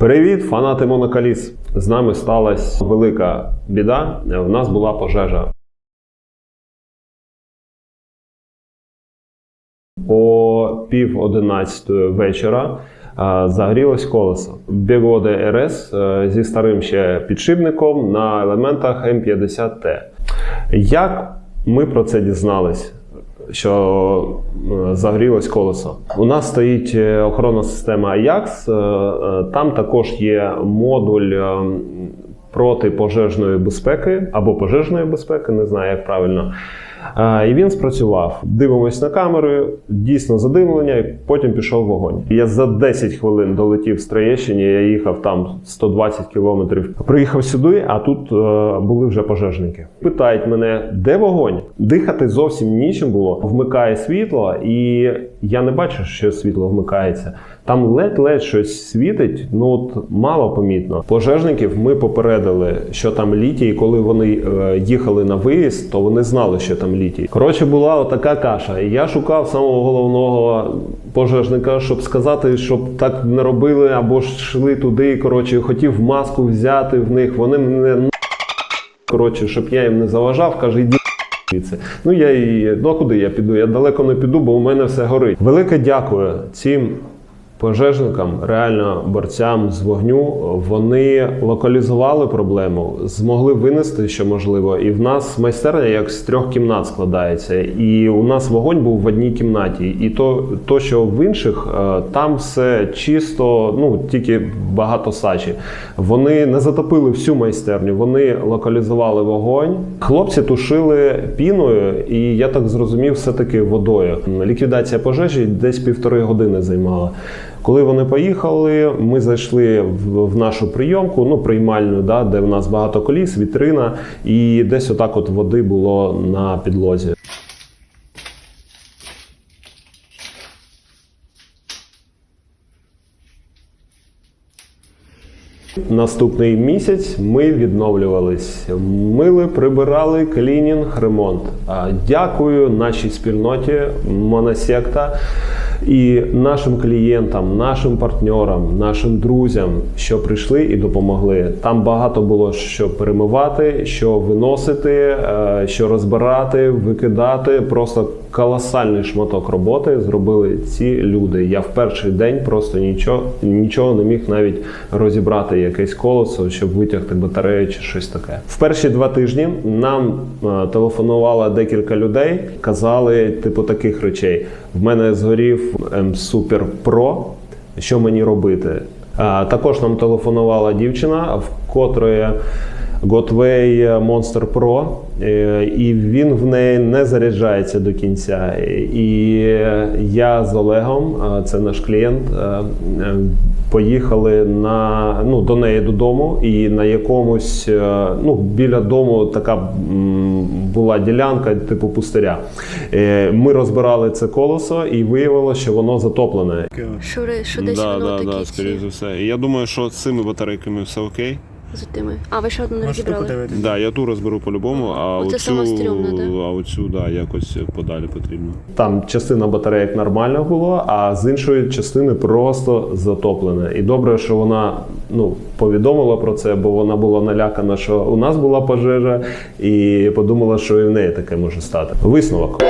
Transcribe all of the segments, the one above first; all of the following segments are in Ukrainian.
Привіт, фанати Монокаліс! З нами сталася велика біда. В нас була пожежа. О пів одинадцятої вечора загорілось колесо. Бігоди РС зі старим ще підшипником на елементах М50Т. Як ми про це дізнались? Що загрілось загорілось колесо. У нас стоїть е, охоронна система Ajax. е, е, Там також є модуль проти протипожежної безпеки або пожежної безпеки, не знаю, як правильно. І він спрацював. Дивимось на камери, дійсно задимлення, і потім пішов вогонь. Я за 10 хвилин долетів з Троєщині, я їхав там 120 кілометрів. Приїхав сюди, а тут е, були вже пожежники. Питають мене, де вогонь? Дихати зовсім нічим було. Вмикає світло, і я не бачу, що світло вмикається. Там ледь-ледь щось світить, ну от мало помітно. Пожежників ми попередили, що там літій. І коли вони е, їхали на виїзд, то вони знали, що там літій. Коротше, була така каша. І я шукав самого головного пожежника, щоб сказати, щоб так не робили, або ж йшли туди. Коротше, хотів маску взяти в них. Вони мене коротше, щоб я їм не заважав, каже, звідси». Ну я і ну куди я піду? Я далеко не піду, бо у мене все горить. Велике дякую цим пожежникам, реально борцям з вогню. Вони локалізували проблему, змогли винести, що можливо. І в нас майстерня як з трьох кімнат складається. І у нас вогонь був в одній кімнаті. І то, то що в інших, е, там все чисто, ну тільки багато сачі. Вони не затопили всю майстерню, вони локалізували вогонь. Хлопці тушили піною, і я так зрозумів, все-таки водою. Ліквідація пожежі десь півтори години займала. Коли вони поїхали, ми зайшли в, в нашу прийомку, ну приймальну, да, де в нас багато коліс, вітрина, і десь отак от води було на підлозі. Наступний місяць ми відновлювались, мили, прибирали клінінг, ремонт. Дякую нашій спільноті Моносекта і нашим клієнтам, нашим партнерам, нашим друзям, що прийшли і допомогли. Там багато було що перемивати, що виносити, е, що розбирати, викидати. Просто колосальний шматок роботи зробили ці люди. Я в перший день просто нічого, нічого не міг навіть розібрати якесь колесо, щоб витягти батарею чи щось таке. В перші два тижні нам е, телефонувало декілька людей, казали типу таких речей: в мене згорів М-Супер Про, що мені робити? Також нам телефонувала дівчина, в котрої Gotway Monster Pro, е, і він в неї не заряджається до кінця. І я з Олегом, це наш клієнт, е, е, поїхали на, ну, до неї додому, і на якомусь е, ну, біля дому така була ділянка, типу пустиря. Е, Ми розбирали це колесо і виявилося, що воно затоплене. Що, що десь да, воно да, такі да, ці скоріш за все. І я думаю, що з цими батарейками все окей. За тими. А ви ще одну не На штуку розібрали? дивитись. Да, я ту розберу по-любому, а Оце оцю, да? а оцю, да, якось подалі потрібно. Там частина батареїк нормально було, а з іншої частини просто затоплене. І добре, що вона ну, повідомила про це, бо вона була налякана, що у нас була пожежа, і подумала, що і в неї таке може стати. Висновок.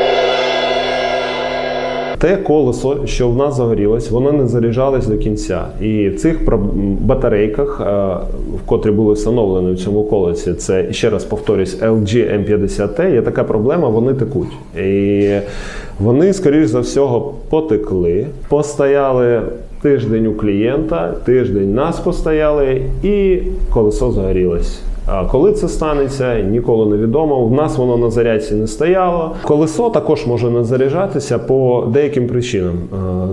Те колесо, що в нас загорілось, воно не заряджалось до кінця. І в цих батарейках, е, в котрі були встановлені в цьому колесі, це ще раз повторюсь, LG M50T, є така проблема, вони текуть. І вони, скоріш за всього, потекли, постояли тиждень у клієнта, тиждень нас постояли, і колесо загорілось. Коли це станеться, ніколи не відомо. У нас воно на зарядці не стояло. Колесо також може не заряджатися по деяким причинам.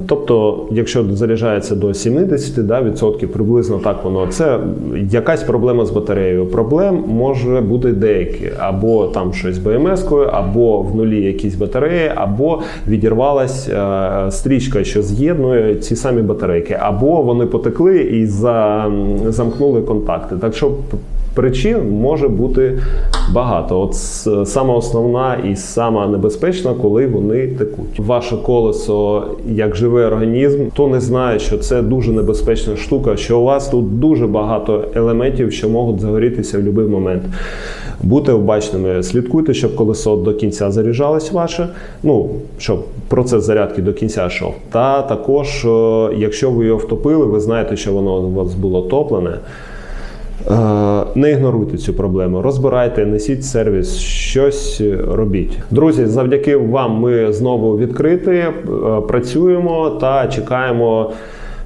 Тобто, якщо заряджається до 70 да, відсотків, приблизно так воно це якась проблема з батареєю. Проблем може бути деякі, або там щось БМС-кою, або в нулі якісь батареї, або відірвалась е, стрічка, що з'єднує ці самі батарейки, або вони потекли і замкнули контакти. Так що причин причин може бути багато. От с- сама основна і сама небезпечна, коли вони текуть. Ваше колесо як живий організм, то не знає, що це дуже небезпечна штука, що у вас тут дуже багато елементів, що можуть загорітися в будь-який момент. Будьте обачними, слідкуйте, щоб колесо до кінця заряджалось ваше. Ну щоб процес зарядки до кінця йшов. Та також, якщо ви його втопили, ви знаєте, що воно у вас було топлене. Е, Не ігноруйте цю проблему, розбирайте, несіть сервіс, щось робіть. Друзі, завдяки вам ми знову відкриті, е, працюємо та чекаємо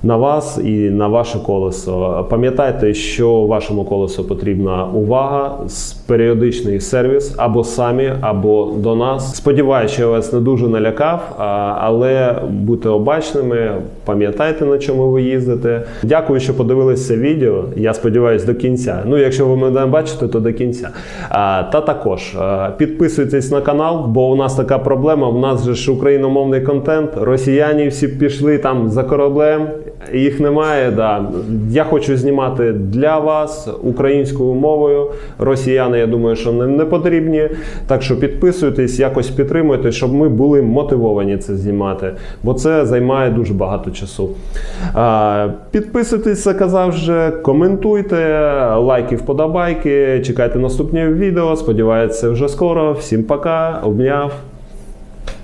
на вас і на ваше колесо. Пам'ятайте, що вашому колесу потрібна увага, періодичний сервіс або самі, або до нас. Сподіваюся, що я вас не дуже налякав, але будьте обачними, пам'ятайте, на чому ви їздите. Дякую, що подивилися відео. Я сподіваюся, до кінця. Ну, якщо ви мене бачите, то до кінця. Та також підписуйтесь на канал, бо у нас така проблема. У нас же ж україномовний контент. Росіяни всі пішли там за кораблем. Їх немає. Да. Я хочу знімати для вас українською мовою. Росіяни, я думаю, що нам не потрібні. Так що підписуйтесь, якось підтримуйте, щоб ми були мотивовані це знімати, бо це займає дуже багато часу. Підписуйтесь, заказав вже, коментуйте, лайки, вподобайки. Чекайте наступні відео. Сподіваюся, вже скоро. Всім пока, обняв.